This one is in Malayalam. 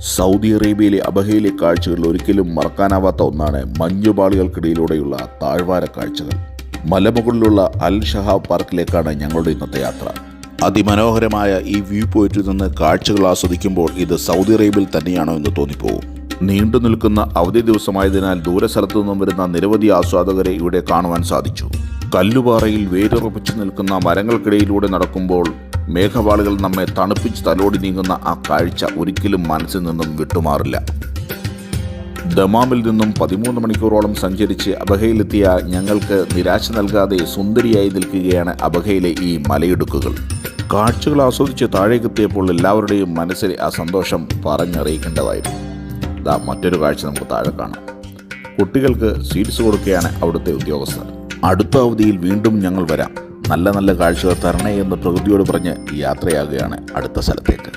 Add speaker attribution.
Speaker 1: സൗദി അറേബ്യയിലെ അബഹയിലെ കാഴ്ചകൾ ഒരിക്കലും മറക്കാനാവാത്ത ഒന്നാണ് മഞ്ഞുപാളികൾക്കിടയിലൂടെയുള്ള താഴ്വാര കാഴ്ചകൾ. മലമുകളിലുള്ള അൽ ഷഹാബ് പാർക്കിലേക്കാണ് ഞങ്ങളുടെ ഇന്നത്തെ യാത്ര. അതിമനോഹരമായ ഈ വ്യൂ പോയിന്റിൽ നിന്ന് കാഴ്ചകൾ ആസ്വദിക്കുമ്പോൾ ഇത് സൗദി അറേബ്യയിൽ തന്നെയാണോ എന്ന് തോന്നിപ്പോകും. നീണ്ടു നിൽക്കുന്ന അവധി ദിവസമായതിനാൽ ദൂരസ്ഥലത്തു നിന്നും വരുന്ന നിരവധി ആസ്വാദകരെ ഇവിടെ കാണുവാൻ സാധിച്ചു. കല്ലുപാറയിൽ വേരുറപ്പിച്ചു നിൽക്കുന്ന മരങ്ങൾക്കിടയിലൂടെ നടക്കുമ്പോൾ മേഘവാളുകൾ നമ്മെ തണുപ്പിച്ച് തലോടി നീങ്ങുന്ന ആ കാഴ്ച ഒരിക്കലും മനസ്സിൽ നിന്നും വിട്ടുമാറില്ല. ദമാമിൽ നിന്നും പതിമൂന്ന് മണിക്കൂറോളം സഞ്ചരിച്ച് അബഹയിലെത്തിയ ഞങ്ങൾക്ക് നിരാശ നൽകാതെ സുന്ദരിയായി നിൽക്കുകയാണ് അബഹയിലെ ഈ മലയിടുക്കുകൾ. കാഴ്ചകൾ ആസ്വദിച്ച് താഴേക്കെത്തിയപ്പോൾ എല്ലാവരുടെയും മനസ്സിൽ ആ സന്തോഷം പറഞ്ഞറിയിക്കേണ്ടതായിരുന്നു. ദാ മറ്റൊരു കാഴ്ച നമുക്ക് താഴെ കാണാം. കുട്ടികൾക്ക് സീറ്റ്സ് കൊടുക്കുകയാണ് അവിടുത്തെ ഉദ്യോഗസ്ഥർ. അടുത്ത അവധിയിൽ വീണ്ടും ഞങ്ങൾ വരാം. നല്ല നല്ല കാഴ്ചകൾ തരണേ എന്ന് പ്രകൃതിയോട് പറഞ്ഞ് യാത്രയാകുകയാണ് അടുത്ത സ്ഥലത്തേക്ക്.